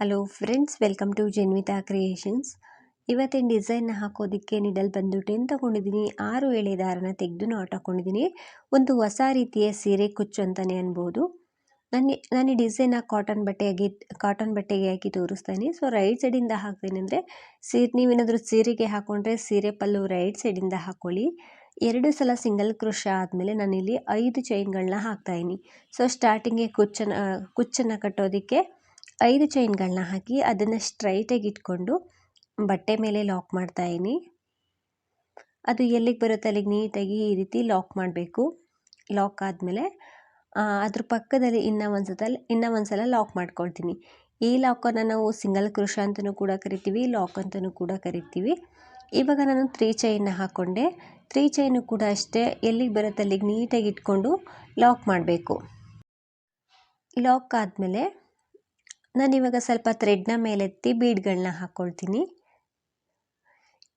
Hello friends welcome to Janvita creations ಇವತ್ತಿನ ಡಿಸೈನ್ನ ಹಾಕೋದಕ್ಕೆ ನಿಡಲ್ ಬಂದು ಟೆನ್ ತೊಗೊಂಡಿದ್ದೀನಿ ಆರು ಎಳೆ ದಾರನ ತೆಗೆದು ನಾಟ್ ಹಾಕ್ಕೊಂಡಿದ್ದೀನಿ ಒಂದು ಹೊಸ ರೀತಿಯ ಸೀರೆ ಕುಚ್ಚು ಅಂತಲೇ ಅನ್ಬೋದು. ನಾನು ನಾನು ಈ ಡಿಸೈನ್ನ ಕಾಟನ್ ಬಟ್ಟೆಯಾಗಿ ಕಾಟನ್ ಬಟ್ಟೆಗೆ ಹಾಕಿ ತೋರಿಸ್ತೀನಿ. ಸೊ ರೈಟ್ ಸೈಡಿಂದ ಹಾಕ್ತೀನಿ ಅಂದರೆ ಸೀರೆ ನೀವೇನಾದರೂ ಸೀರೆಗೆ ಹಾಕ್ಕೊಂಡ್ರೆ ಸೀರೆ ಪಲ್ಲು ರೈಟ್ ಸೈಡಿಂದ ಹಾಕ್ಕೊಳ್ಳಿ ಎರಡು ಸಲ ಸಿಂಗಲ್ ಕ್ರೋಶ ಆದಮೇಲೆ ನಾನಿಲ್ಲಿ ಐದು ಚೈನ್ಗಳನ್ನ ಹಾಕ್ತಾಯಿನಿ ಸೊ ಸ್ಟಾರ್ಟಿಂಗೆ ಕುಚ್ಚನ್ನು ಕುಚ್ಚನ್ನು ಕಟ್ಟೋದಕ್ಕೆ ಐದು ಚೈನ್ಗಳನ್ನ ಹಾಕಿ ಅದನ್ನು ಸ್ಟ್ರೈಟಾಗಿ ಇಟ್ಕೊಂಡು ಬಟ್ಟೆ ಮೇಲೆ ಲಾಕ್ ಮಾಡ್ತಾಯಿನಿ ಅದು ಎಲ್ಲಿಗೆ ಬರುತ್ತೆ ಅಲ್ಲಿಗೆ ನೀಟಾಗಿ ಈ ರೀತಿ ಲಾಕ್ ಮಾಡಬೇಕು. ಲಾಕ್ ಆದಮೇಲೆ ಅದ್ರ ಪಕ್ಕದಲ್ಲಿ ಇನ್ನೂ ಒಂದು ಸತ ಇನ್ನೂ ಒಂದು ಸಲ ಲಾಕ್ ಮಾಡ್ಕೊಳ್ತೀನಿ. ಈ ಲಾಕನ್ನು ನಾವು ಸಿಂಗಲ್ ಕ್ರೋಶ ಅಂತಲೂ ಕೂಡ ಕರಿತೀವಿ, ಲಾಕ್ ಅಂತಲೂ ಕೂಡ ಕರಿತೀವಿ. ಇವಾಗ ನಾನು ತ್ರೀ ಚೈನ್ನ ಹಾಕ್ಕೊಂಡೆ ತ್ರೀ ಚೈನು ಕೂಡ ಅಷ್ಟೇ ಎಲ್ಲಿಗೆ ಬರುತ್ತೆ ಅಲ್ಲಿಗೆ ನೀಟಾಗಿ ಇಟ್ಕೊಂಡು ಲಾಕ್ ಮಾಡಬೇಕು. ಲಾಕ್ ಆದಮೇಲೆ ನಾನಿವಾಗ ಸ್ವಲ್ಪ ಥ್ರೆಡ್ನ ಮೇಲೆತ್ತಿ ಬೀಡ್ಗಳನ್ನ ಹಾಕ್ಕೊಳ್ತೀನಿ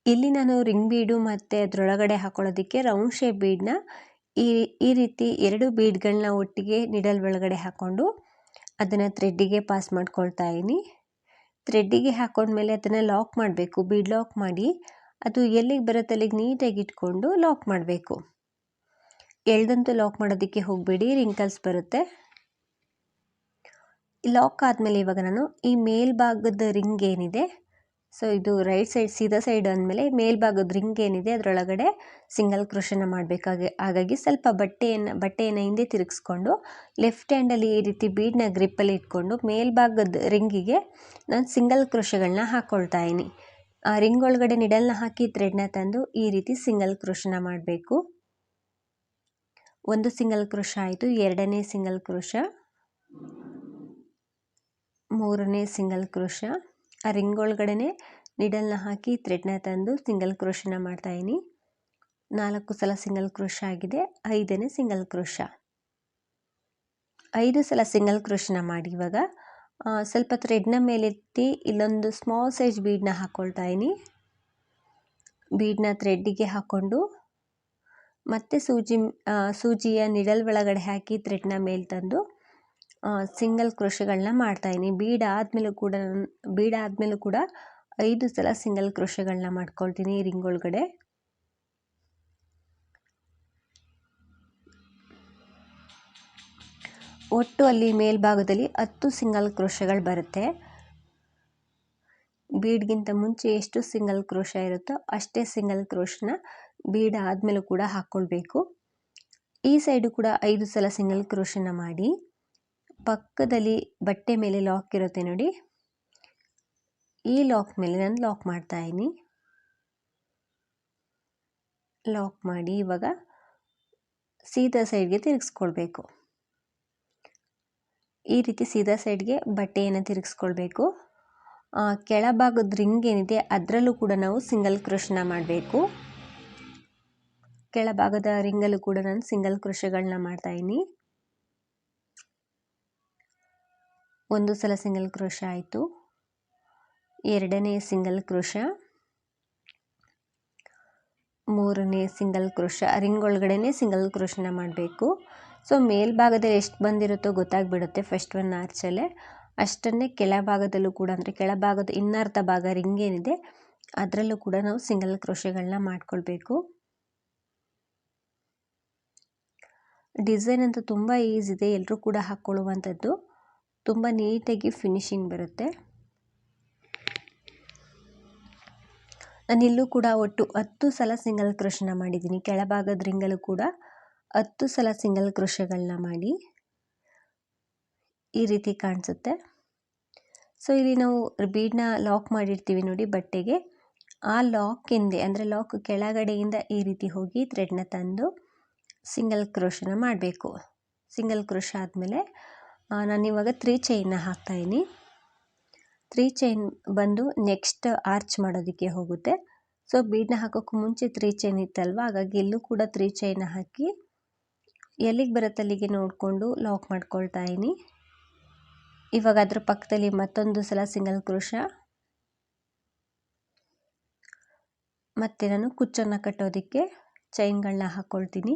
ಇಲ್ಲಿ ನಾನು ರಿಂಗ್ ಬೀಡು ಮತ್ತು ಅದರೊಳಗಡೆ ಹಾಕ್ಕೊಳ್ಳೋದಕ್ಕೆ ರೌಂಡ್ ಶೇಪ್ ಬೀಡನ್ನ ಈ ಈ ರೀತಿ ಎರಡು ಬೀಡ್ಗಳನ್ನ ಒಟ್ಟಿಗೆ ನಿಡಲ್ ಒಳಗಡೆ ಹಾಕ್ಕೊಂಡು ಅದನ್ನು ಥ್ರೆಡ್ಡಿಗೆ ಪಾಸ್ ಮಾಡ್ಕೊಳ್ತಾ ಇದ್ದೀನಿ. ಥ್ರೆಡ್ಡಿಗೆ ಹಾಕೊಂಡ್ಮೇಲೆ ಅದನ್ನು ಲಾಕ್ ಮಾಡಬೇಕು ಬೀಡ್ ಲಾಕ್ ಮಾಡಿ ಅದು ಎಲ್ಲಿಗೆ ಬರುತ್ತೆ ಅಲ್ಲಿಗೆ ನೀಟಾಗಿ ಇಟ್ಕೊಂಡು ಲಾಕ್ ಮಾಡಬೇಕು. ಎಳ್ದಂತೂ ಲಾಕ್ ಮಾಡೋದಕ್ಕೆ ಹೋಗಬೇಡಿ ರಿಂಕಲ್ಸ್ ಬರುತ್ತೆ. ಲಾಕ್ ಆದಮೇಲೆ ಇವಾಗ ನಾನು ಈ ಮೇಲ್ಭಾಗದ ರಿಂಗ್ ಏನಿದೆ ಸೊ ಇದು ರೈಟ್ ಸೈಡ್ ಸೀದಾ ಸೈಡ್ ಅಂದಮೇಲೆ ಮೇಲ್ಭಾಗದ ರಿಂಗ್ ಏನಿದೆ, ಅದರೊಳಗಡೆ ಸಿಂಗಲ್ ಕ್ರೋಷನ ಮಾಡಬೇಕಾಗಿ, ಹಾಗಾಗಿ ಸ್ವಲ್ಪ ಬಟ್ಟೆಯನ್ನು ಬಟ್ಟೆಯನ್ನು ಹಿಂದೆ ತಿರುಗಿಸ್ಕೊಂಡು ಲೆಫ್ಟ್ ಹ್ಯಾಂಡಲ್ಲಿ ಈ ರೀತಿ ಬೀಡನ್ನ ಗ್ರಿಪ್ಪಲ್ಲಿ ಇಟ್ಕೊಂಡು ಮೇಲ್ಭಾಗದ ರಿಂಗಿಗೆ ನಾನು ಸಿಂಗಲ್ ಕ್ರೋಷಗಳನ್ನ ಹಾಕ್ಕೊಳ್ತಾ ಇದ್ದೀನಿ ಆ ರಿಂಗ್ ಒಳಗಡೆ ನಿಡಲ್ನ ಹಾಕಿ ಥ್ರೆಡ್ನ ತಂದು ಈ ರೀತಿ ಸಿಂಗಲ್ ಕ್ರೋಷನ ಮಾಡಬೇಕು. ಒಂದು ಸಿಂಗಲ್ ಕ್ರೋಶ ಆಯಿತು, ಎರಡನೇ ಸಿಂಗಲ್ ಕ್ರೋಶ ಮೂರನೇ ಸಿಂಗಲ್ ಕ್ರೋಶ. ಆ ರಿಂಗ್ ಒಳಗಡೆ ನಿಡಲ್ನ ಹಾಕಿ ಥ್ರೆಡ್ನ ತಂದು ಸಿಂಗಲ್ ಕ್ರೋಶನ ಮಾಡ್ತಾಯಿನಿ ನಾಲ್ಕು ಸಲ ಸಿಂಗಲ್ ಕ್ರೋಶ ಆಗಿದೆ. ಐದನೇ ಸಿಂಗಲ್ ಕ್ರೋಶ. ಐದು ಸಲ ಸಿಂಗಲ್ ಕ್ರೋಶನ ಮಾಡಿ ಇವಾಗ ಸ್ವಲ್ಪ ಥ್ರೆಡ್ನ ಮೇಲೆತ್ತಿ ಇಲ್ಲೊಂದು ಸ್ಮಾಲ್ ಸೈಜ್ ಬೀಡನ್ನ ಹಾಕ್ಕೊಳ್ತಾ ಇದ್ದೀನಿ. ಬೀಡನ್ನ ಥ್ರೆಡ್ಡಿಗೆ ಹಾಕ್ಕೊಂಡು ಮತ್ತೆ ಸೂಜಿ ಸೂಜಿಯ ನಿಡಲ್ ಒಳಗಡೆ ಹಾಕಿ ಥ್ರೆಡ್ನ ಮೇಲೆ ತಂದು ಸಿಂಗಲ್ ಕ್ರೋಶಗಳನ್ನ ಮಾಡ್ತಾಯಿದ್ದೀನಿ ಬೀಡ್ ಆದಮೇಲೂ ಕೂಡ ಬೀಡ್ ಆದಮೇಲೂ ಕೂಡ ಐದು ಸಲ ಸಿಂಗಲ್ ಕ್ರೋಷಗಳನ್ನ ಮಾಡ್ಕೊಳ್ತೀನಿ ರಿಂಗ್ ಒಳಗಡೆ. ಒಟ್ಟು ಅಲ್ಲಿ ಮೇಲ್ಭಾಗದಲ್ಲಿ ಹತ್ತು ಸಿಂಗಲ್ ಕ್ರೋಶಗಳು ಬರುತ್ತೆ. ಬೀಡ್ಗಿಂತ ಮುಂಚೆ ಎಷ್ಟು ಸಿಂಗಲ್ ಕ್ರೋಶ ಇರುತ್ತೋ ಅಷ್ಟೇ ಸಿಂಗಲ್ ಕ್ರೋಶನ ಬೀಡ್ ಆದಮೇಲೂ ಕೂಡ ಹಾಕ್ಕೊಳ್ಬೇಕು. ಈ ಸೈಡು ಕೂಡ ಐದು ಸಲ ಸಿಂಗಲ್ ಕ್ರೋಶನ ಮಾಡಿ. ಪಕ್ಕದಲ್ಲಿ ಬಟ್ಟೆ ಮೇಲೆ ಲಾಕ್ ಇರುತ್ತೆ ನೋಡಿ. ಈ ಲಾಕ್ ಮೇಲೆ ನಾನು ಲಾಕ್ ಮಾಡ್ತಾ ಇದ್ದೀನಿ. ಲಾಕ್ ಮಾಡಿ ಇವಾಗ ಸೀದಾ ಸೈಡ್ಗೆ ತಿರುಗಿಸ್ಕೊಳ್ಬೇಕು. ಈ ರೀತಿ ಸೀದಾ ಸೈಡ್ಗೆ ಬಟ್ಟೆಯನ್ನು ತಿರುಗಿಸ್ಕೊಳ್ಬೇಕು. ಕೆಳಭಾಗದ ರಿಂಗ್ ಏನಿದೆ ಅದರಲ್ಲೂ ಕೂಡ ನಾವು ಸಿಂಗಲ್ ಕ್ರೋಶನ ಮಾಡಬೇಕು. ಕೆಳಭಾಗದ ರಿಂಗಲ್ಲೂ ಕೂಡ ನಾನು ಸಿಂಗಲ್ ಕೃಷಿಗಳನ್ನ ಮಾಡ್ತಾಯಿದ್ದೀನಿ ಒಂದು ಸಲ ಸಿಂಗಲ್ ಕ್ರೋಶ ಆಯಿತು. ಎರಡನೇ ಸಿಂಗಲ್ ಕ್ರೋಶ ಮೂರನೇ ಸಿಂಗಲ್ ಕ್ರೋಶ ರಿಂಗ್ ಒಳಗಡೆ ಸಿಂಗಲ್ ಕ್ರೋಶನ ಮಾಡಬೇಕು. ಸೊ ಮೇಲ್ಭಾಗದಲ್ಲಿ ಎಷ್ಟು ಬಂದಿರುತ್ತೋ ಗೊತ್ತಾಗ್ಬಿಡುತ್ತೆ ಫಸ್ಟ್ ಒನ್ ಆರ್ಚಲ್ಲೇ ಅಷ್ಟನ್ನೇ ಕೆಳಭಾಗದಲ್ಲೂ ಕೂಡ, ಅಂದರೆ ಕೆಳಭಾಗದ ಇನ್ನರ್ಧ ಭಾಗ ರಿಂಗ್ ಏನಿದೆ, ಅದರಲ್ಲೂ ಕೂಡ ನಾವು ಸಿಂಗಲ್ ಕ್ರೋಶಗಳನ್ನ ಮಾಡ್ಕೊಳ್ಬೇಕು. ಡಿಸೈನ್ ಅಂತೂ ತುಂಬ ಈಸಿ ಇದೆ ಎಲ್ಲರೂ ಕೂಡ ಹಾಕ್ಕೊಳ್ಳುವಂಥದ್ದು. ತುಂಬ ನೀಟಾಗಿ ಫಿನಿಶಿಂಗ್ ಬರುತ್ತೆ. ನಾನಿಲ್ಲೂ ಕೂಡ ಒಟ್ಟು ಹತ್ತು ಸಲ ಸಿಂಗಲ್ ಕ್ರೋಶನ ಮಾಡಿದ್ದೀನಿ. ಕೆಳಭಾಗದ ರಿಂಗಲ್ಲೂ ಕೂಡ ಹತ್ತು ಸಲ ಸಿಂಗಲ್ ಕ್ರೋಶಗಳನ್ನ ಮಾಡಿ ಈ ರೀತಿ ಕಾಣಿಸುತ್ತೆ. ಸೊ ಇಲ್ಲಿ ನಾವು ಬೀಡನ್ನ ಲಾಕ್ ಮಾಡಿರ್ತೀವಿ ನೋಡಿ ಬಟ್ಟೆಗೆ. ಆ ಲಾಕ್ ಹಿಂದೆ, ಅಂದರೆ ಲಾಕ್ ಕೆಳಗಡೆಯಿಂದ ಈ ರೀತಿ ಹೋಗಿ ಥ್ರೆಡ್ನ ತಂದು ಸಿಂಗಲ್ ಕ್ರೋಶನ ಮಾಡಬೇಕು. ಸಿಂಗಲ್ ಕ್ರೋಶ ಆದಮೇಲೆ ನಾನಿವಾಗ ತ್ರೀ ಚೈನ್ನ ಹಾಕ್ತಾಯಿದ್ದೀನಿ ತ್ರೀ ಚೈನ್ ಬಂದು ನೆಕ್ಸ್ಟ್ ಆರ್ಚ್ ಮಾಡೋದಕ್ಕೆ ಹೋಗುತ್ತೆ. ಸೊ ಬೀಡನ್ನ ಹಾಕೋಕ್ಕೂ ಮುಂಚೆ ತ್ರೀ ಚೈನ್ ಇತ್ತಲ್ವ? ಹಾಗಾಗಿ ಇಲ್ಲೂ ಕೂಡ ತ್ರೀ ಚೈನ್ನ ಹಾಕಿ ಎಲ್ಲಿಗೆ ಬರುತ್ತೆ ಅಲ್ಲಿಗೆ ನೋಡಿಕೊಂಡು ಲಾಕ್ ಮಾಡ್ಕೊಳ್ತಾ ಇದ್ದೀನಿ. ಇವಾಗ ಅದ್ರ ಪಕ್ಕದಲ್ಲಿ ಮತ್ತೊಂದು ಸಲ ಸಿಂಗಲ್ ಕ್ರೋಶ ಮತ್ತು ನಾನು ಕುಚ್ಚನ್ನು ಕಟ್ಟೋದಕ್ಕೆ ಚೈನ್ಗಳನ್ನ ಹಾಕ್ಕೊಳ್ತೀನಿ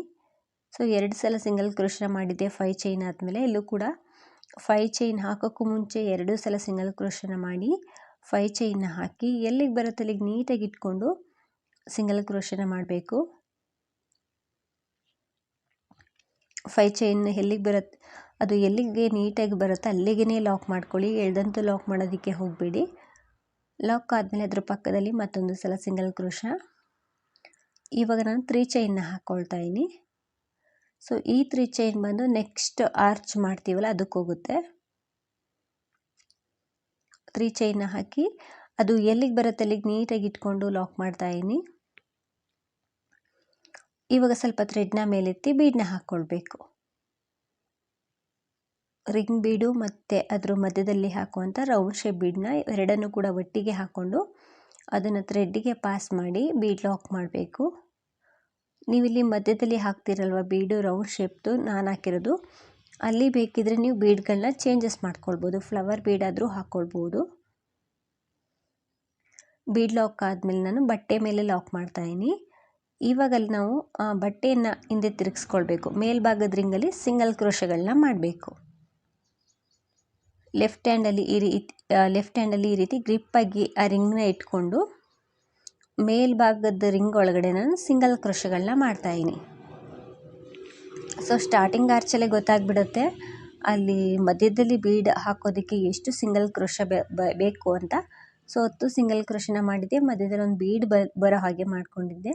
ಸೊ ಎರಡು ಸಲ ಸಿಂಗಲ್ ಕ್ರೋಶ ಮಾಡಿದ್ದೆ ಫೈವ್ ಚೈನ್ ಆದಮೇಲೆ ಇಲ್ಲೂ ಕೂಡ ಫೈ ಚೈನ್ ಹಾಕೋಕ್ಕೂ ಮುಂಚೆ ಎರಡು ಸಲ ಸಿಂಗಲ್ ಕ್ರೋಶನ ಮಾಡಿ ಫೈ ಚೈನ್ನ ಹಾಕಿ, ಎಲ್ಲಿಗೆ ಬರುತ್ತೆ ಅಲ್ಲಿಗೆ ನೀಟಾಗಿ ಇಟ್ಕೊಂಡು ಸಿಂಗಲ್ ಕ್ರೋಶನ ಮಾಡಬೇಕು. ಫೈ ಚೈನ್ ಎಲ್ಲಿಗೆ ಬರುತ್ತೆ ಅದು ಎಲ್ಲಿಗೆ ನೀಟಾಗಿ ಬರುತ್ತೆ ಅಲ್ಲಿಗೇ ಲಾಕ್ ಮಾಡ್ಕೊಳ್ಳಿ. ಎಳ್ದಂತೂ ಲಾಕ್ ಮಾಡೋದಕ್ಕೆ ಹೋಗಬೇಡಿ. ಲಾಕ್ ಆದಮೇಲೆ ಅದ್ರ ಪಕ್ಕದಲ್ಲಿ ಮತ್ತೊಂದು ಸಲ ಸಿಂಗಲ್ ಕ್ರೋಶ ಇವಾಗ ನಾನು ತ್ರೀ ಚೈನ್ನ ಹಾಕ್ಕೊಳ್ತಾ ಇದ್ದೀನಿ. ಸೊ ಈ ತ್ರೀ ಚೈನ್ ಬಂದು ನೆಕ್ಸ್ಟ್ ಆರ್ಚ್ ಮಾಡ್ತೀವಲ್ಲ, ಅದಕ್ಕೆ ಹೋಗುತ್ತೆ. ತ್ರೀ ಚೈನ್ನ ಹಾಕಿ, ಅದು ಎಲ್ಲಿಗೆ ಬರುತ್ತೆ ಅಲ್ಲಿಗೆ ನೀಟಾಗಿ ಇಟ್ಕೊಂಡು ಲಾಕ್ ಮಾಡ್ತಾ ಇದ್ದೀನಿ ಇವಾಗ ಸ್ವಲ್ಪ ಥ್ರೆಡ್ನ ಮೇಲೆತ್ತಿ ಬೀಡನ್ನ ಹಾಕ್ಕೊಳ್ಬೇಕು. ರಿಂಗ್ ಬೀಡು ಮತ್ತು ಅದ್ರ ಮಧ್ಯದಲ್ಲಿ ಹಾಕುವಂಥ ರೌಂಡ್ ಶೇಪ್ ಬೀಡನ್ನ ಎರಡನ್ನೂ ಕೂಡ ಒಟ್ಟಿಗೆ ಹಾಕ್ಕೊಂಡು ಅದನ್ನು ಥ್ರೆಡ್ಡಿಗೆ ಪಾಸ್ ಮಾಡಿ ಬೀಡ್ ಲಾಕ್ ಮಾಡಬೇಕು. ನೀವಿಲ್ಲಿ ಮಧ್ಯದಲ್ಲಿ ಹಾಕ್ತಿರಲ್ವ ಬೀಡು ರೌಂಡ್ ಶೇಪ್ದು ನಾನು ಹಾಕಿರೋದು. ಅಲ್ಲಿ ಬೇಕಿದ್ರೆ ನೀವು ಬೀಡ್ಗಳನ್ನ ಚೇಂಜಸ್ ಮಾಡ್ಕೊಳ್ಬೋದು. ಫ್ಲವರ್ ಬೀಡಾದರೂ ಹಾಕ್ಕೊಳ್ಬೋದು ಬೀಡ್ ಲಾಕ್ ಆದಮೇಲೆ ನಾನು ಬಟ್ಟೆ ಮೇಲೆ ಲಾಕ್ ಮಾಡ್ತಾಯಿದ್ದೀನಿ ಇವಾಗ ಅಲ್ಲಿ ನಾವು ಬಟ್ಟೆಯನ್ನು ಹಿಂದೆ ತಿರುಗಿಸ್ಕೊಳ್ಬೇಕು. ಮೇಲ್ಭಾಗದ ರಿಂಗಲ್ಲಿ ಸಿಂಗಲ್ ಕ್ರೋಶಗಳನ್ನ ಮಾಡಬೇಕು. ಲೆಫ್ಟ್ ಹ್ಯಾಂಡಲ್ಲಿ ಈ ರೀತಿ ಲೆಫ್ಟ್ ಹ್ಯಾಂಡಲ್ಲಿ ಈ ರೀತಿ ಗ್ರಿಪ್ಪಾಗಿ ಆ ರಿಂಗ್ನ ಇಟ್ಕೊಂಡು ಮೇಲ್ಭಾಗದ ರಿಂಗ್ ಒಳಗಡೆ ನಾನು ಸಿಂಗಲ್ ಕ್ರೋಶಗಳನ್ನ ಮಾಡ್ತಾಯಿದ್ದೀನಿ ಸೊ ಸ್ಟಾರ್ಟಿಂಗ್ ಆರ್ಚಲ್ಲೇ ಗೊತ್ತಾಗ್ಬಿಡುತ್ತೆ. ಅಲ್ಲಿ ಮಧ್ಯದಲ್ಲಿ ಬೀಡ್ ಹಾಕೋದಕ್ಕೆ ಎಷ್ಟು ಸಿಂಗಲ್ ಕ್ರೋಶ ಬೇಕು ಅಂತ. ಸೊ ಹತ್ತು ಸಿಂಗಲ್ ಕ್ರೋಶನ ಮಾಡಿದ್ದೆ. ಮಧ್ಯದಲ್ಲಿ ಒಂದು ಬೀಡ್ ಬರೋ ಹಾಗೆ ಮಾಡ್ಕೊಂಡಿದ್ದೆ.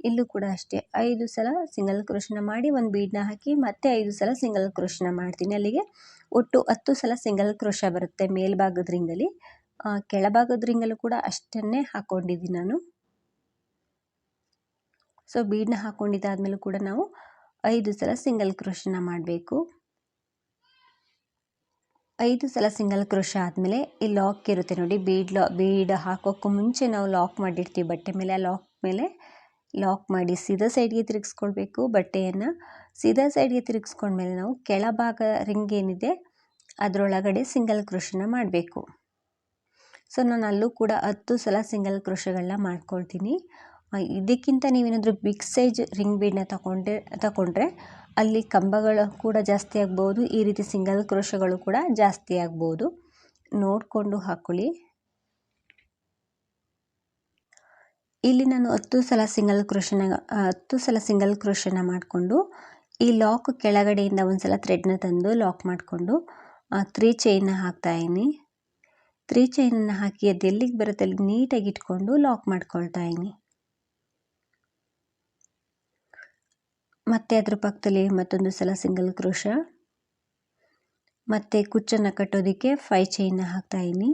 ಇಲ್ಲೂ ಕೂಡ ಅಷ್ಟೇ. ಐದು ಸಲ ಸಿಂಗಲ್ ಕ್ರೋಶನ ಮಾಡಿ ಒಂದು ಬೀಡನ್ನ ಹಾಕಿ ಮತ್ತೆ ಐದು ಸಲ ಸಿಂಗಲ್ ಕ್ರೋಶನ ಮಾಡ್ತೀನಿ. ಅಲ್ಲಿಗೆ ಒಟ್ಟು ಹತ್ತು ಸಲ ಸಿಂಗಲ್ ಕ್ರೋಶ ಬರುತ್ತೆ ಮೇಲ್ಭಾಗದ ರಿಂಗಲ್ಲಿ. ಕೆಳಭಾಗದ ರಿಂಗಲ್ಲೂ ಕೂಡ ಅಷ್ಟನ್ನೇ ಹಾಕ್ಕೊಂಡಿದ್ದೀನಿ ನಾನು. ಸೊ ಬೀಡನ್ನ ಹಾಕ್ಕೊಂಡಿದ್ದಾದಮೇಲೂ ಕೂಡ ನಾವು ಐದು ಸಲ ಸಿಂಗಲ್ ಕ್ರೋಶನ ಮಾಡಬೇಕು. ಐದು ಸಲ ಸಿಂಗಲ್ ಕ್ರೋಶ ಆದಮೇಲೆ ಈ ಲಾಕ್ ಇರುತ್ತೆ ನೋಡಿ, ಬೀಡ್ ಲಾ, ಬೀಡ್ ಹಾಕೋಕ್ಕೂ ಮುಂಚೆ ನಾವು ಲಾಕ್ ಮಾಡಿರ್ತೀವಿ ಬಟ್ಟೆ ಮೇಲೆ. ಆ ಲಾಕ್ ಮೇಲೆ ಲಾಕ್ ಮಾಡಿ ಸೀದಾ ಸೈಡ್ಗೆ ತಿರುಗಿಸ್ಕೊಳ್ಬೇಕು ಬಟ್ಟೆಯನ್ನು. ಸೀದಾ ಸೈಡ್ಗೆ ತಿರುಗಿಸ್ಕೊಂಡ್ಮೇಲೆ ನಾವು ಕೆಳಭಾಗ ರಿಂಗ್ ಏನಿದೆ, ಅದರೊಳಗಡೆ ಸಿಂಗಲ್ ಕ್ರೋಶನ ಮಾಡಬೇಕು. ಸೊ ನಾನು ಅಲ್ಲೂ ಕೂಡ ಹತ್ತು ಸಲ ಸಿಂಗಲ್ ಕ್ರೋಶಗಳನ್ನ ಮಾಡ್ಕೊಳ್ತೀನಿ. ಇದಕ್ಕಿಂತ ನೀವೇನಾದರೂ ಬಿಗ್ ಸೈಜ್ ರಿಂಗ್ ಬೀಡನ್ನ ತಗೊಂಡೆ ತಗೊಂಡ್ರೆ ಅಲ್ಲಿ ಕಂಬಗಳು ಕೂಡ ಜಾಸ್ತಿ ಆಗ್ಬೋದು, ಈ ರೀತಿ ಸಿಂಗಲ್ ಕ್ರೋಶಗಳು ಕೂಡ ಜಾಸ್ತಿ ಆಗ್ಬೋದು. ನೋಡಿಕೊಂಡು ಹಾಕ್ಕೊಳ್ಳಿ ಇಲ್ಲಿ ನಾನು ಹತ್ತು ಸಲ ಸಿಂಗಲ್ ಕ್ರೋಶನ ಹತ್ತು ಸಲ ಸಿಂಗಲ್ ಕ್ರೋಶನ ಮಾಡಿಕೊಂಡು, ಈ ಲಾಕ್ ಕೆಳಗಡೆಯಿಂದ ಒಂದು ಸಲ ಥ್ರೆಡ್ನ ತಂದು ಲಾಕ್ ಮಾಡಿಕೊಂಡು ತ್ರೀ ಚೈನ್ನ ಹಾಕ್ತಾಯಿನಿ ತ್ರೀ ಚೈನನ್ನು ಹಾಕಿ ಅದು ಎಲ್ಲಿಗೆ ಬರುತ್ತೆ ಅಲ್ಲಿಗೆ ನೀಟಾಗಿ ಇಟ್ಕೊಂಡು ಲಾಕ್ ಮಾಡ್ಕೊಳ್ತಾ ಇದ್ದೀನಿ. ಮತ್ತು ಅದ್ರ ಪಕ್ಕದಲ್ಲಿ ಮತ್ತೊಂದು ಸಲ ಸಿಂಗಲ್ ಕ್ರೋಶ. ಮತ್ತು ಕುಚ್ಚನ್ನು ಕಟ್ಟೋದಕ್ಕೆ ಫೈ ಚೈನ್ನ ಹಾಕ್ತಾಯಿದ್ದೀನಿ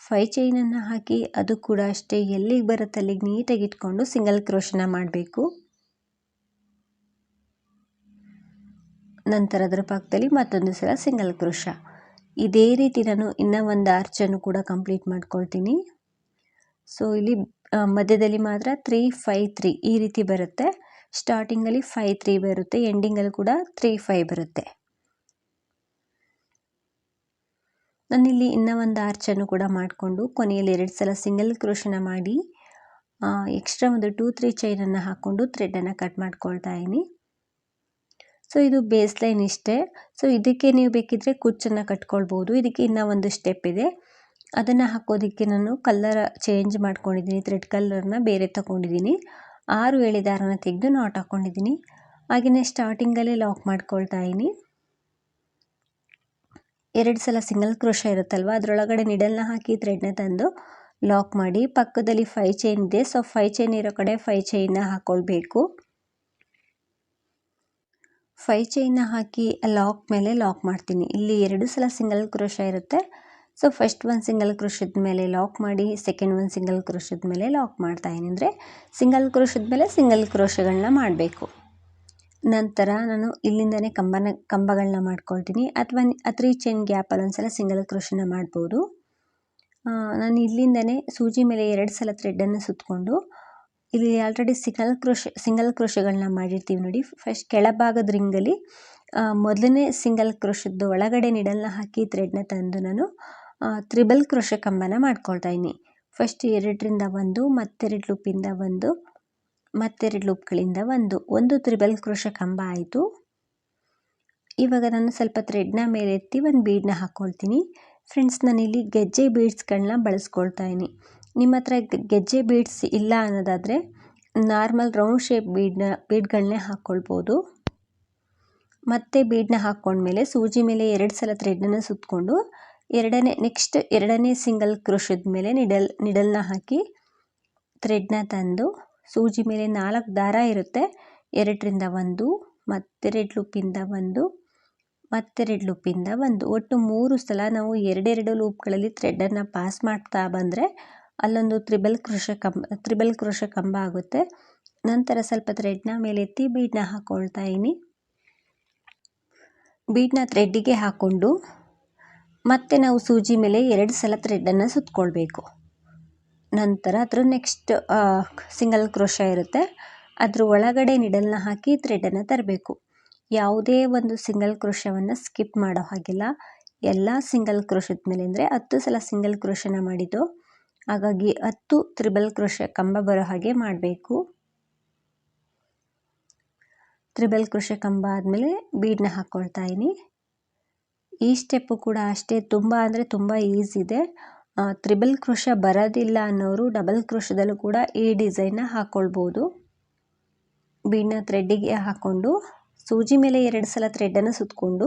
ಫೈ ಚೈನನ್ನು ಹಾಕಿ ಅದು ಕೂಡ ಅಷ್ಟೇ ಎಲ್ಲಿಗೆ ಬರುತ್ತೆ ಅಲ್ಲಿಗೆ ನೀಟಾಗಿ ಇಟ್ಕೊಂಡು ಸಿಂಗಲ್ ಕ್ರೋಶನ ಮಾಡಬೇಕು. ನಂತರ ಅದರ ಪಕ್ಕದಲ್ಲಿ ಮತ್ತೊಂದು ಸಲ ಸಿಂಗಲ್ ಕ್ರೋಶ. ಇದೇ ರೀತಿ ನಾನು ಇನ್ನೂ ಒಂದು ಆರ್ಚನ್ನು ಕೂಡ ಕಂಪ್ಲೀಟ್ ಮಾಡ್ಕೊಳ್ತೀನಿ. ಸೊ ಇಲ್ಲಿ ಮಧ್ಯದಲ್ಲಿ ಮಾತ್ರ ತ್ರೀ ಫೈ ತ್ರೀ ಈ ರೀತಿ ಬರುತ್ತೆ. ಸ್ಟಾರ್ಟಿಂಗಲ್ಲಿ ಫೈವ್ ತ್ರೀ ಬರುತ್ತೆ ಎಂಡಿಂಗಲ್ಲಿ ಕೂಡ ತ್ರೀ ಫೈ ಬರುತ್ತೆ. ನಾನಿಲ್ಲಿ ಇನ್ನೂ ಒಂದು ಆರ್ಚನ್ನು ಕೂಡ ಮಾಡಿಕೊಂಡು ಕೊನೆಯಲ್ಲಿ ಎರಡು ಸಲ ಸಿಂಗಲ್ ಕ್ರೋಶನ ಮಾಡಿ ಎಕ್ಸ್ಟ್ರಾ ಒಂದು ಟೂ ತ್ರೀ ಚೈನನ್ನು ಹಾಕ್ಕೊಂಡು ಥ್ರೆಡನ್ನು ಕಟ್ ಮಾಡ್ಕೊಳ್ತಾ ಇದ್ದೀನಿ. ಸೊ ಇದು ಬೇಸ್ ಲೈನ್ ಇಷ್ಟೇ. ಸೊ ಇದಕ್ಕೆ ನೀವು ಬೇಕಿದ್ದರೆ ಕುಚ್ಚನ್ನು ಕಟ್ಕೊಳ್ಬೋದು. ಇದಕ್ಕೆ ಇನ್ನೂ ಒಂದು ಸ್ಟೆಪ್ ಇದೆ. ಅದನ್ನು ಹಾಕೋದಕ್ಕೆ ನಾನು ಕಲ್ಲರ್ ಚೇಂಜ್ ಮಾಡ್ಕೊಂಡಿದ್ದೀನಿ ಥ್ರೆಡ್ ಕಲ್ಲರನ್ನ ಬೇರೆ ತಗೊಂಡಿದ್ದೀನಿ. ಆರು ಎಳೆ ದಾರನ ತೆಗೆದು ನಾಟ್ ಹಾಕ್ಕೊಂಡಿದ್ದೀನಿ ಹಾಗೆಯೇ ಸ್ಟಾರ್ಟಿಂಗಲ್ಲೇ ಲಾಕ್ ಮಾಡ್ಕೊಳ್ತಾ ಇದ್ದೀನಿ. ಎರಡು ಸಲ ಸಿಂಗಲ್ ಕ್ರೋಶ ಇರುತ್ತಲ್ವ? ಅದರೊಳಗಡೆ ನಿಡಲ್ನ ಹಾಕಿ ಥ್ರೆಡ್ನ ತಂದು ಲಾಕ್ ಮಾಡಿ, ಪಕ್ಕದಲ್ಲಿ ಫೈ ಚೈನ್ ಇದೆ. ಸೊ ಫೈ ಚೈನ್ ಇರೋ ಕಡೆ ಫೈ ಚೈನ್ನ ಹಾಕ್ಕೊಳ್ಬೇಕು ಫೈ ಚೈನ್ನ ಹಾಕಿ ಲಾಕ್ ಮೇಲೆ ಲಾಕ್ ಮಾಡ್ತೀನಿ. ಇಲ್ಲಿ ಎರಡು ಸಲ ಸಿಂಗಲ್ ಕ್ರೋಶ ಇರುತ್ತೆ. ಸೊ ಫಸ್ಟ್ ಒಂದು ಸಿಂಗಲ್ ಕ್ರೋಶದ ಮೇಲೆ ಲಾಕ್ ಮಾಡಿ ಸೆಕೆಂಡ್ ಒಂದು ಸಿಂಗಲ್ ಕ್ರೋಶದ ಮೇಲೆ ಲಾಕ್ ಮಾಡ್ತಾ ಏನಂದರೆ ಸಿಂಗಲ್ ಕ್ರೋಶದ ಮೇಲೆ ಸಿಂಗಲ್ ಕ್ರೋಶಗಳನ್ನ ಮಾಡಬೇಕು. ನಂತರ ನಾನು ಇಲ್ಲಿಂದನೇ ಕಂಬನ, ಕಂಬಗಳನ್ನ ಮಾಡ್ಕೊಳ್ತೀನಿ. ಅಥವಾ ತ್ರೀ ಚೈನ್ ಗ್ಯಾಪಲ್ಲಿ ಒಂದು ಸಲ ಸಿಂಗಲ್ ಕ್ರೋಶನ ಮಾಡ್ಬೋದು. ನಾನು ಇಲ್ಲಿಂದನೇ ಸೂಜಿ ಮೇಲೆ ಎರಡು ಸಲ ಥ್ರೆಡ್ಡನ್ನು ಸುತ್ತಕೊಂಡು ಇಲ್ಲಿ ಆಲ್ರೆಡಿ ಸಿಂಗಲ್ ಕ್ರೋಶ ಸಿಂಗಲ್ ಕ್ರೋಶಗಳನ್ನ ಮಾಡಿರ್ತೀವಿ ನೋಡಿ. ಫಸ್ಟ್ ಕೆಳಭಾಗದ ರಿಂಗಲ್ಲಿ ಮೊದಲನೇ ಸಿಂಗಲ್ ಕ್ರೋಶದ್ದು ಒಳಗಡೆ ನಿಡಲ್ನ ಹಾಕಿ ಥ್ರೆಡ್ನ ತಂದು ನಾನು ತ್ರಿಬಲ್ ಕ್ರೋಶ ಕಂಬನ ಮಾಡ್ಕೊಳ್ತಾ ಇದ್ದೀನಿ. ಫಸ್ಟ್ ಎರಡರಿಂದ ಒಂದು, ಮತ್ತೆರಡು ಲೂಪಿಂದ ಒಂದು, ಮತ್ತೆರಡು ಲೂಪ್ಗಳಿಂದ ಒಂದು. ಒಂದು ತ್ರಿಬಲ್ ಕ್ರೋಶ ಕಂಬ ಆಯಿತು. ಇವಾಗ ನಾನು ಸ್ವಲ್ಪ ಥ್ರೆಡ್ನ ಮೇಲೆ ಎತ್ತಿ ಒಂದು ಬೀಡನ್ನ ಹಾಕ್ಕೊಳ್ತೀನಿ ಫ್ರೆಂಡ್ಸ್ ನಾನಿಲ್ಲಿ ಗೆಜ್ಜೆ ಬೀಡ್ಸ್ಗಳನ್ನ ಬಳಸ್ಕೊಳ್ತಾ ಇದ್ದೀನಿ. ನಿಮ್ಮ ಹತ್ರ ಗೆಜ್ಜೆ ಬೀಡ್ಸ್ ಇಲ್ಲ ಅನ್ನೋದಾದರೆ ನಾರ್ಮಲ್ ರೌಂಡ್ ಶೇಪ್ ಬೀಡ್ನ ಬೀಡ್ಗಳನ್ನೇ ಹಾಕ್ಕೊಳ್ಬೋದು ಮತ್ತೆ ಬೀಡನ್ನ ಹಾಕ್ಕೊಂಡ್ಮೇಲೆ ಸೂಜಿ ಮೇಲೆ ಎರಡು ಸಲ ಥ್ರೆಡ್ನ ಸುತ್ತಕೊಂಡು ಎರಡನೇ ನೆಕ್ಸ್ಟ್ ಎರಡನೇ ಸಿಂಗಲ್ ಕ್ರೋಶದ ಮೇಲೆ ನಿಡಲ್ ನಿಡಲ್ನ ಹಾಕಿ ಥ್ರೆಡ್ನ ತಂದು ಸೂಜಿ ಮೇಲೆ ನಾಲ್ಕು ದಾರ ಇರುತ್ತೆ. ಎರಡರಿಂದ ಒಂದು ಮತ್ತೆರಡು ಲೂಪಿಂದ ಒಂದು ಮತ್ತೆರಡು ಲೂಪಿಂದ ಒಂದು. ಒಟ್ಟು ಮೂರು ಸಲ ನಾವು ಎರಡೆರಡು ಲೂಪ್ಗಳಲ್ಲಿ ಥ್ರೆಡನ್ನು ಪಾಸ್ ಮಾಡ್ತಾ ಬಂದರೆ ಅಲ್ಲೊಂದು ತ್ರಿಬಲ್ ಕೃಷ ಕಂಬ, ತ್ರಿಬಲ್ ಕೃಷ ಕಂಬ ಆಗುತ್ತೆ. ನಂತರ ಸ್ವಲ್ಪ ಥ್ರೆಡ್ನ ಮೇಲೆ ಎತ್ತಿ ಬೀಡನ್ನ ಹಾಕ್ಕೊಳ್ತಾ ಇದ್ದೀನಿ ಬೀಡನ್ನ ಥ್ರೆಡ್ಡಿಗೆ ಹಾಕ್ಕೊಂಡು ಮತ್ತೆ ನಾವು ಸೂಜಿ ಮೇಲೆ ಎರಡು ಸಲ ಥ್ರೆಡ್ಡನ್ನು ಸುತ್ತಕೊಳ್ಬೇಕು ನಂತರ ಅದ್ರ ನೆಕ್ಸ್ಟ್ ಸಿಂಗಲ್ ಕ್ರೋಶ ಇರುತ್ತೆ. ಅದ್ರ ಒಳಗಡೆ ನಿಡಲ್ನ ಹಾಕಿ ಥ್ರೆಡನ್ನು ತರಬೇಕು. ಯಾವುದೇ ಒಂದು ಸಿಂಗಲ್ ಕ್ರೋಶವನ್ನು ಸ್ಕಿಪ್ ಮಾಡೋ ಹಾಗಿಲ್ಲ. ಎಲ್ಲ ಸಿಂಗಲ್ ಕ್ರೋಶದ ಮೇಲೆ ಅಂದರೆ ಹತ್ತು ಸಲ ಸಿಂಗಲ್ ಕ್ರೋಶನ ಮಾಡಿದ್ದು. ಹಾಗಾಗಿ ಹತ್ತು ತ್ರಿಬಲ್ ಕ್ರೋಶ ಕಂಬ ಬರೋ ಹಾಗೆ ಮಾಡಬೇಕು. ತ್ರಿಬಲ್ ಕ್ರೋಶ ಕಂಬ ಆದಮೇಲೆ ಬೀಡನ್ನ ಹಾಕ್ಕೊಳ್ತಾ ಇದ್ದೀನಿ ಈ ಸ್ಟೆಪ್ಪು ಕೂಡ ಅಷ್ಟೇ ತುಂಬ ಅಂದರೆ ತುಂಬ ಈಸಿ ಇದೆ. ತ್ರಿಬಲ್ ಕ್ರೋಶ ಬರೋದಿಲ್ಲ ಅನ್ನೋರು ಡಬಲ್ ಕ್ರೋಶದಲ್ಲೂ ಕೂಡ ಈ ಡಿಸೈನ್ನ ಹಾಕ್ಕೊಳ್ಬೋದು ಬೀಡನ್ನ ಥ್ರೆಡ್ಡಿಗೆ ಹಾಕ್ಕೊಂಡು ಸೂಜಿ ಮೇಲೆ ಎರಡು ಸಲ ಥ್ರೆಡನ್ನು ಸುತ್ತಕೊಂಡು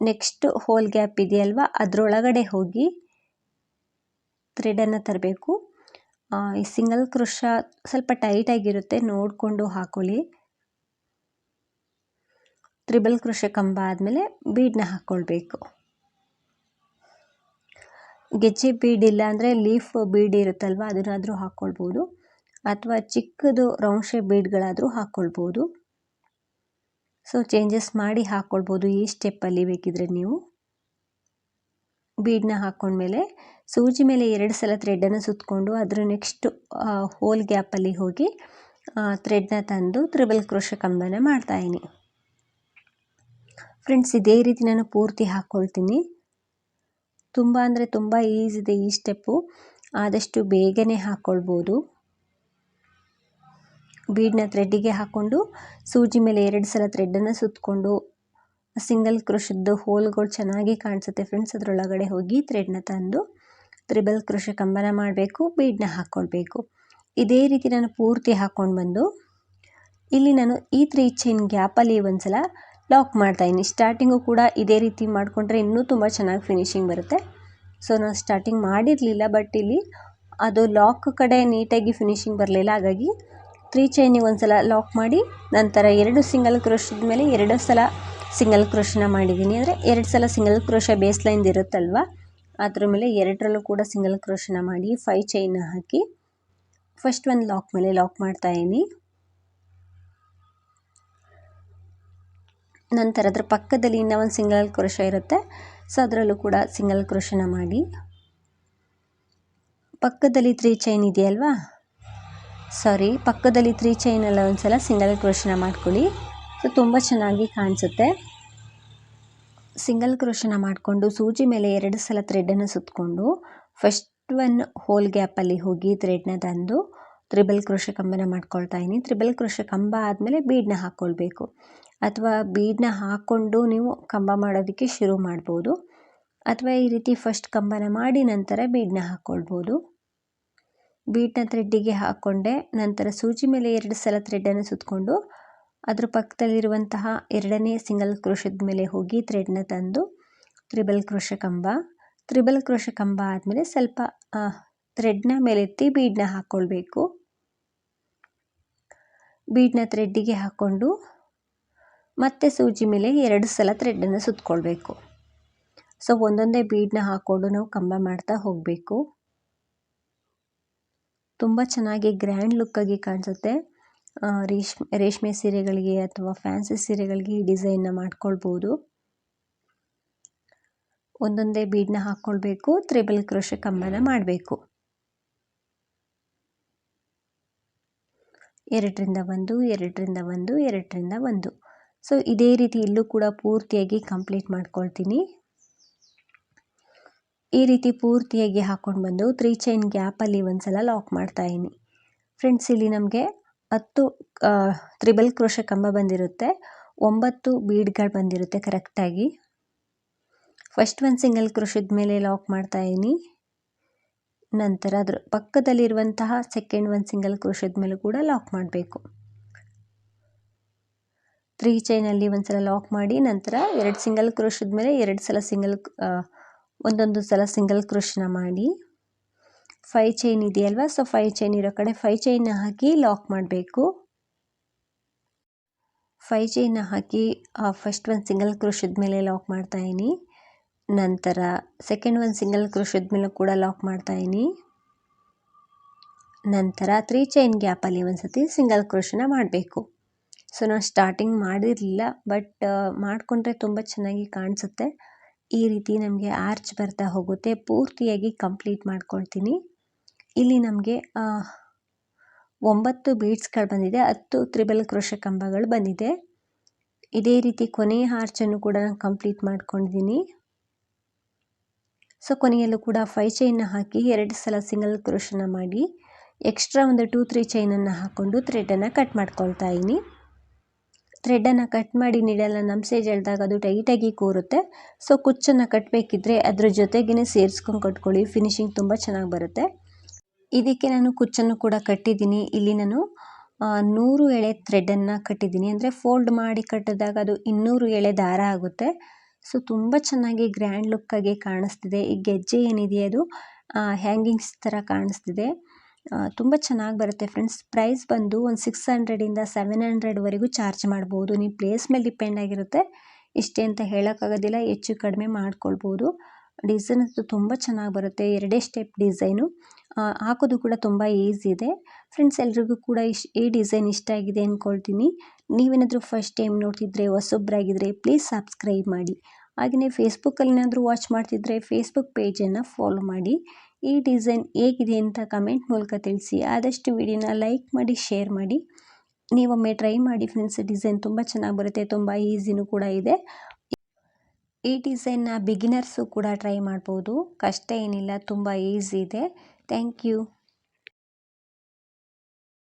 ನೆಕ್ಸ್ಟ್ ಹೋಲ್ ಗ್ಯಾಪ್ ಇದೆಯಲ್ವ ಅದರೊಳಗಡೆ ಹೋಗಿ ಥ್ರೆಡನ್ನು ತರಬೇಕು. ಈ ಸಿಂಗಲ್ ಕ್ರೋಶ ಸ್ವಲ್ಪ ಟೈಟಾಗಿರುತ್ತೆ ನೋಡಿಕೊಂಡು ಹಾಕೊಳ್ಳಿ. ತ್ರಿಬಲ್ ಕ್ರೋಶ ಕಂಬ ಆದಮೇಲೆ ಬೀಡನ್ನ ಹಾಕ್ಕೊಳ್ಬೇಕು ಗೆಜ್ಜೆ ಬೀಡ್ ಇಲ್ಲ ಅಂದರೆ ಲೀಫ್ ಬೀಡ್ ಇರುತ್ತಲ್ವ, ಅದನ್ನಾದರೂ ಹಾಕ್ಕೊಳ್ಬೋದು ಅಥವಾ ಚಿಕ್ಕದು ರೌಂಡ್ ಶೇಪ್ ಬೀಡ್ಗಳಾದರೂ ಹಾಕ್ಕೊಳ್ಬೋದು ಸೊ ಚೇಂಜಸ್ ಮಾಡಿ ಹಾಕ್ಕೊಳ್ಬೋದು ಈ ಸ್ಟೆಪ್ಪಲ್ಲಿ ಬೇಕಿದ್ರೆ ನೀವು. ಬೀಡನ್ನ ಹಾಕ್ಕೊಂಡ್ಮೇಲೆ ಸೂಜಿ ಮೇಲೆ ಎರಡು ಸಲ ಥ್ರೆಡನ್ನು ಸುತ್ತಕೊಂಡು ಅದರ ನೆಕ್ಸ್ಟ್ ಹೋಲ್ ಗ್ಯಾಪಲ್ಲಿ ಹೋಗಿ ಥ್ರೆಡ್ನ ತಂದು ತ್ರಿಬಲ್ ಕ್ರೋಶ ಕಂಬನ ಮಾಡ್ತಾಯಿನಿ ಫ್ರೆಂಡ್ಸ್ ಇದೇ ರೀತಿ ನಾನು ಪೂರ್ತಿ ಹಾಕ್ಕೊಳ್ತೀನಿ ತುಂಬ ಅಂದರೆ ತುಂಬ ಈಸಿ ಇದೆ ಈ ಸ್ಟೆಪ್ಪು ಆದಷ್ಟು ಬೇಗನೆ ಹಾಕ್ಕೊಳ್ಬೋದು ಬೀಡನ್ನ ಥ್ರೆಡ್ಡಿಗೆ ಹಾಕ್ಕೊಂಡು ಸೂಜಿ ಮೇಲೆ ಎರಡು ಸಲ ಥ್ರೆಡ್ಡನ್ನು ಸುತ್ತಕೊಂಡು ಸಿಂಗಲ್ ಕ್ರೋಶದ್ದು ಹೋಲ್ಗಳು ಚೆನ್ನಾಗಿ ಕಾಣಿಸುತ್ತೆ ಫ್ರೆಂಡ್ಸ್ ಅದರೊಳಗಡೆ ಹೋಗಿ ಥ್ರೆಡ್ನ ತಂದು ತ್ರಿಬಲ್ ಕ್ರೋಶ ಕಂಬನ ಮಾಡಬೇಕು ಬೀಡನ್ನ ಹಾಕ್ಕೊಳ್ಬೇಕು ಇದೇ ರೀತಿ ನಾನು ಪೂರ್ತಿ ಹಾಕ್ಕೊಂಡು ಬಂದು, ಇಲ್ಲಿ ನಾನು ಈ ತ್ರೀ ಚೈನ್ ಗ್ಯಾಪಲ್ಲಿ ಒಂದು ಸಲ ಲಾಕ್ ಮಾಡ್ತಾಯಿದ್ದೀನಿ ಸ್ಟಾರ್ಟಿಂಗು ಕೂಡ ಇದೇ ರೀತಿ ಮಾಡಿಕೊಂಡ್ರೆ ಇನ್ನೂ ತುಂಬ ಚೆನ್ನಾಗಿ ಫಿನಿಶಿಂಗ್ ಬರುತ್ತೆ. ಸೊ ನಾನು ಸ್ಟಾರ್ಟಿಂಗ್ ಮಾಡಿರಲಿಲ್ಲ ಬಟ್ ಇಲ್ಲಿ ಅದು ಲಾಕ್ ಕಡೆ ನೀಟಾಗಿ ಫಿನಿಶಿಂಗ್ ಬರಲಿಲ್ಲ. ಹಾಗಾಗಿ ತ್ರೀ ಚೈನಿಗೆ ಒಂದು ಸಲ ಲಾಕ್ ಮಾಡಿ, ನಂತರ ಎರಡು ಸಿಂಗಲ್ ಕ್ರೋಶದ ಮೇಲೆ ಎರಡು ಸಲ ಸಿಂಗಲ್ ಕ್ರೋಶನ ಮಾಡಿದ್ದೀನಿ. ಅಂದರೆ ಎರಡು ಸಲ ಸಿಂಗಲ್ ಕ್ರೋಶ ಬೇಸ್ ಲೈನ್ದು ಇರುತ್ತಲ್ವ? ಅದ್ರ ಮೇಲೆ ಎರಡರಲ್ಲೂ ಕೂಡ ಸಿಂಗಲ್ ಕ್ರೋಶನ ಮಾಡಿ ಫೈವ್ ಚೈನ್ ಹಾಕಿ ಫಸ್ಟ್ ಒಂದು ಲಾಕ್ ಮೇಲೆ ಲಾಕ್ ಮಾಡ್ತಾಯಿದ್ದೀನಿ ನಂತರ ಅದರ ಪಕ್ಕದಲ್ಲಿ ಇನ್ನೂ ಒಂದು ಸಿಂಗಲ್ ಕ್ರೋಶ ಇರುತ್ತೆ. ಸೊ ಅದರಲ್ಲೂ ಕೂಡ ಸಿಂಗಲ್ ಕ್ರೋಶನ ಮಾಡಿ. ಪಕ್ಕದಲ್ಲಿ ತ್ರೀ ಚೈನ್ ಇದೆಯಲ್ವಾ? ಸಾರಿ ಪಕ್ಕದಲ್ಲಿ ತ್ರೀ ಚೈನಲ್ಲಿ ಒಂದು ಸಲ ಸಿಂಗಲ್ ಕ್ರೋಶನ ಮಾಡ್ಕೊಳ್ಳಿ. ಸೊ ತುಂಬ ಚೆನ್ನಾಗಿ ಕಾಣಿಸುತ್ತೆ. ಸಿಂಗಲ್ ಕ್ರೋಶನ ಮಾಡಿಕೊಂಡು ಸೂಜಿ ಮೇಲೆ ಎರಡು ಸಲ ಥ್ರೆಡನ್ನು ಸುತ್ತಕೊಂಡು ಫಸ್ಟ್ ಒನ್ ಹೋಲ್ ಗ್ಯಾಪಲ್ಲಿ ಹೋಗಿ ಥ್ರೆಡ್ನ ತಂದು ತ್ರಿಬಲ್ ಕ್ರೋಶ ಕಂಬನ ಮಾಡ್ಕೊಳ್ತಾ ಇದ್ದೀನಿ ತ್ರಿಬಲ್ ಕ್ರೋಶ ಕಂಬ ಆದಮೇಲೆ ಬೀಡನ್ನ ಹಾಕ್ಕೊಳ್ಬೇಕು ಅಥವಾ ಬೀಡನ್ನ ಹಾಕ್ಕೊಂಡು ನೀವು ಕಂಬ ಮಾಡೋದಕ್ಕೆ ಶುರು ಮಾಡ್ಬೋದು. ಅಥವಾ ಈ ರೀತಿ ಫಸ್ಟ್ ಕಂಬನ ಮಾಡಿ ನಂತರ ಬೀಡನ್ನ ಹಾಕ್ಕೊಳ್ಬೋದು ಬೀಡನ್ನ ಥ್ರೆಡ್ಡಿಗೆ ಹಾಕ್ಕೊಂಡೆ ನಂತರ ಸೂಜಿ ಮೇಲೆ ಎರಡು ಸಲ ಥ್ರೆಡ್ಡನ್ನು ಸುತ್ತಕೊಂಡು ಅದ್ರ ಪಕ್ಕದಲ್ಲಿರುವಂತಹ ಎರಡನೇ ಸಿಂಗಲ್ ಕ್ರೋಶದ ಮೇಲೆ ಹೋಗಿ ಥ್ರೆಡ್ನ ತಂದು ತ್ರಿಬಲ್ ಕ್ರೋಶ ಕಂಬ. ತ್ರಿಬಲ್ ಕ್ರೋಶ ಕಂಬ ಆದಮೇಲೆ ಸ್ವಲ್ಪ ಥ್ರೆಡ್ನ ಮೇಲೆತ್ತಿ ಬೀಡನ್ನ ಹಾಕ್ಕೊಳ್ಬೇಕು ಬೀಡನ್ನ ಥ್ರೆಡ್ಡಿಗೆ ಹಾಕ್ಕೊಂಡು ಮತ್ತೆ ಸೂಜಿ ಮೇಲೆ ಎರಡು ಸಲ ಥ್ರೆಡನ್ನು ಸುತ್ತಕೊಳ್ಬೇಕು ಸೊ ಒಂದೊಂದೇ ಬೀಡನ್ನ ಹಾಕ್ಕೊಂಡು ನಾವು ಕಂಬ ಮಾಡ್ತಾ ಹೋಗಬೇಕು. ತುಂಬ ಚೆನ್ನಾಗಿ ಗ್ರ್ಯಾಂಡ್ ಲುಕ್ಕಾಗಿ ಕಾಣಿಸುತ್ತೆ. ರೇಷ್ಮೆ ರೇಷ್ಮೆ ಸೀರೆಗಳಿಗೆ ಅಥವಾ ಫ್ಯಾನ್ಸಿ ಸೀರೆಗಳಿಗೆ ಈ ಡಿಸೈನ್ನ ಮಾಡ್ಕೊಳ್ಬೋದು. ಒಂದೊಂದೇ ಬೀಡನ್ನ ಹಾಕ್ಕೊಳ್ಬೇಕು ತ್ರಿಬಲ್ ಕ್ರೋಶ ಕಂಬನ ಮಾಡಬೇಕು. ಎರಡರಿಂದ ಒಂದು ಎರಡರಿಂದ ಒಂದು ಎರಡರಿಂದ ಒಂದು. ಸೊ, ಇದೇ ರೀತಿ ಇಲ್ಲೂ ಕೂಡ ಪೂರ್ತಿಯಾಗಿ ಕಂಪ್ಲೀಟ್ ಮಾಡ್ಕೊಳ್ತೀನಿ. ಈ ರೀತಿ ಪೂರ್ತಿಯಾಗಿ ಹಾಕ್ಕೊಂಡು ಬಂದು ತ್ರೀ ಚೈನ್ ಗ್ಯಾಪಲ್ಲಿ ಒಂದು ಸಲ ಲಾಕ್ ಮಾಡ್ತಾಯಿನಿ ಫ್ರೆಂಡ್ಸ್, ಇಲ್ಲಿ ನಮಗೆ ಹತ್ತು ತ್ರಿಬಲ್ ಕ್ರೋಶ ಕಂಬ ಬಂದಿರುತ್ತೆ. ಒಂಬತ್ತು ಬೀಡ್ಗಳು ಬಂದಿರುತ್ತೆ ಕರೆಕ್ಟಾಗಿ. ಫಸ್ಟ್ ಒಂದು ಸಿಂಗಲ್ ಕ್ರೋಶದ ಮೇಲೆ ಲಾಕ್ ಮಾಡ್ತಾ ಇದ್ದೀನಿ. ನಂತರ ಅದ್ರ ಪಕ್ಕದಲ್ಲಿರುವಂತಹ ಸೆಕೆಂಡ್ ಒಂದು ಸಿಂಗಲ್ ಕ್ರೋಶದ ಮೇಲೆ ಕೂಡ ಲಾಕ್ ಮಾಡಬೇಕು. ತ್ರೀ ಚೈನಲ್ಲಿ ಒಂದು ಸಲ ಲಾಕ್ ಮಾಡಿ, ನಂತರ ಎರಡು ಸಿಂಗಲ್ ಕ್ರೋಶದ ಮೇಲೆ ಎರಡು ಸಲ ಸಿಂಗಲ್ ಒಂದೊಂದು ಸಲ ಸಿಂಗಲ್ ಕ್ರೋಶನ ಮಾಡಿ. ಫೈ ಚೈನ್ ಇದೆಯಲ್ವ? ಸೊ ಫೈ ಚೈನ್ ಇರೋ ಕಡೆ ಫೈ ಚೈನ್ ಹಾಕಿ ಲಾಕ್ ಮಾಡಬೇಕು. ಫೈ ಚೈನ್ ಹಾಕಿ ಫಸ್ಟ್ ಒಂದು ಸಿಂಗಲ್ ಕ್ರೋಶದ ಮೇಲೆ ಲಾಕ್ ಮಾಡ್ತಾಯಿನಿ ನಂತರ ಸೆಕೆಂಡ್ ಒಂದು ಸಿಂಗಲ್ ಕ್ರೋಶದ ಮೇಲೆ ಕೂಡ ಲಾಕ್ ಮಾಡ್ತಾಯಿನಿ ನಂತರ ತ್ರೀ ಚೈನ್ ಗ್ಯಾಪಲ್ಲಿ ಒಂದು ಸತಿ ಸಿಂಗಲ್ ಕ್ರೋಶನ ಮಾಡಬೇಕು. ಸೊ, ನಾನು ಸ್ಟಾರ್ಟಿಂಗ್ ಮಾಡಿರಲಿಲ್ಲ ಬಟ್ ಮಾಡಿಕೊಂಡ್ರೆ ತುಂಬ ಚೆನ್ನಾಗಿ ಕಾಣಿಸುತ್ತೆ. ಈ ರೀತಿ ನಮಗೆ ಆರ್ಚ್ ಬರ್ತಾ ಹೋಗುತ್ತೆ. ಪೂರ್ತಿಯಾಗಿ ಕಂಪ್ಲೀಟ್ ಮಾಡ್ಕೊಳ್ತೀನಿ. ಇಲ್ಲಿ ನಮಗೆ ಒಂಬತ್ತು ಬೀಡ್ಸ್ಗಳು ಬಂದಿದೆ. ಹತ್ತು ತ್ರಿಬಲ್ ಕ್ರೋಶ ಕಂಬಗಳು ಬಂದಿದೆ. ಇದೇ ರೀತಿ ಕೊನೆಯ ಆರ್ಚನ್ನು ಕೂಡ ನಾನು ಕಂಪ್ಲೀಟ್ ಮಾಡ್ಕೊಂಡಿದ್ದೀನಿ. ಸೊ, ಕೊನೆಯಲ್ಲೂ ಕೂಡ ಫೈ ಚೈನ್ನ ಹಾಕಿ ಎರಡು ಸಲ ಸಿಂಗಲ್ ಕ್ರೋಶನ ಮಾಡಿ ಎಕ್ಸ್ಟ್ರಾ ಒಂದು ಟೂ ತ್ರೀ ಚೈನನ್ನು ಹಾಕ್ಕೊಂಡು ಥ್ರೆಡನ್ನು ಕಟ್ ಮಾಡ್ಕೊಳ್ತಾ ಇದ್ದೀನಿ. ಥ್ರೆಡನ್ನು ಕಟ್ ಮಾಡಿ ನೀಡಲ್ಲ ನಮ್ಮ ಸೈಜ್ ಹೇಳಿದಾಗ ಅದು ಟೈಟಾಗಿ ಕೂರುತ್ತೆ. ಸೊ ಕುಚ್ಚನ್ನು ಕಟ್ಟಬೇಕಿದ್ರೆ ಅದ್ರ ಜೊತೆಗೇ ಸೇರಿಸ್ಕೊಂಡು ಕಟ್ಕೊಳ್ಳಿ. ಫಿನಿಶಿಂಗ್ ತುಂಬ ಚೆನ್ನಾಗಿ ಬರುತ್ತೆ. ಇದಕ್ಕೆ ನಾನು ಕುಚ್ಚನ್ನು ಕೂಡ ಕಟ್ಟಿದ್ದೀನಿ. ಇಲ್ಲಿ ನಾನು ನೂರು ಎಳೆ ಥ್ರೆಡನ್ನು ಕಟ್ಟಿದ್ದೀನಿ. ಅಂದರೆ ಫೋಲ್ಡ್ ಮಾಡಿ ಕಟ್ಟಿದಾಗ ಅದು ಇನ್ನೂರು ಎಳೆ ದಾರ ಆಗುತ್ತೆ. ಸೊ ತುಂಬ ಚೆನ್ನಾಗಿ ಗ್ರ್ಯಾಂಡ್ ಲುಕ್ಕಾಗಿ ಕಾಣಿಸ್ತಿದೆ. ಈ ಗೆಜ್ಜೆ ಏನಿದೆಯೋ ಅದು ಹ್ಯಾಂಗಿಂಗ್ಸ್ ಥರ ಕಾಣಿಸ್ತಿದೆ. ತುಂಬ ಚೆನ್ನಾಗಿ ಬರುತ್ತೆ ಫ್ರೆಂಡ್ಸ್ ಪ್ರೈಸ್ ಬಂದು ಒಂದು ಸಿಕ್ಸ್ ಹಂಡ್ರೆಡಿಂದ ಸೆವೆನ್ ಹಂಡ್ರೆಡ್ವರೆಗೂ ಚಾರ್ಜ್ ಮಾಡ್ಬೋದು. ನೀವು ಪ್ಲೇಸ್ ಮೇಲೆ ಡಿಪೆಂಡ್ ಆಗಿರುತ್ತೆ. ಇಷ್ಟೇ ಅಂತ ಹೇಳೋಕ್ಕಾಗೋದಿಲ್ಲ ಹೆಚ್ಚು ಕಡಿಮೆ ಮಾಡ್ಕೊಳ್ಬೋದು. ಡಿಸೈನ್ ಅಂತೂ ತುಂಬ ಚೆನ್ನಾಗಿ ಬರುತ್ತೆ. ಎರಡೇ ಸ್ಟೆಪ್ ಡಿಸೈನು ಹಾಕೋದು ಕೂಡ ತುಂಬ ಈಸಿ ಇದೆ. ಫ್ರೆಂಡ್ಸ್ ಎಲ್ರಿಗೂ ಕೂಡ ಇಶ್, ಈ ಡಿಸೈನ್ ಇಷ್ಟ ಆಗಿದೆ ಅಂದ್ಕೊಳ್ತೀನಿ ನೀವೇನಾದರೂ ಫಸ್ಟ್ ಟೈಮ್ ನೋಡ್ತಿದ್ರೆ ಹೊಸೊಬ್ಬರಾಗಿದ್ದರೆ ಪ್ಲೀಸ್ ಸಬ್ಸ್ಕ್ರೈಬ್ ಮಾಡಿ. ಹಾಗೆಯೇ ಫೇಸ್ಬುಕ್ಕಲ್ಲಿ ಏನಾದರೂ ವಾಚ್ ಮಾಡ್ತಿದ್ರೆ ಫೇಸ್ಬುಕ್ ಪೇಜನ್ನು ಫಾಲೋ ಮಾಡಿ. ಈ ಡಿಸೈನ್ ಹೇಗಿದೆ ಅಂತ ಕಮೆಂಟ್ ಮೂಲಕ ತಿಳಿಸಿ. ಆದಷ್ಟು ವಿಡಿಯೋನ ಲೈಕ್ ಮಾಡಿ, ಶೇರ್ ಮಾಡಿ. ನೀವೊಮ್ಮೆ ಟ್ರೈ ಮಾಡಿ ಫ್ರೆಂಡ್ಸ್, ಡಿಸೈನ್ ತುಂಬ ಚೆನ್ನಾಗಿ ಬರುತ್ತೆ, ತುಂಬ ಈಸಿನೂ ಕೂಡ ಇದೆ. ಈ ಡಿಸೈನ್ನ ಬಿಗಿನರ್ಸು ಕೂಡ ಟ್ರೈ ಮಾಡ್ಬೋದು. ಕಷ್ಟ ಏನಿಲ್ಲ, ತುಂಬ ಈಸಿ ಇದೆ. Thank you.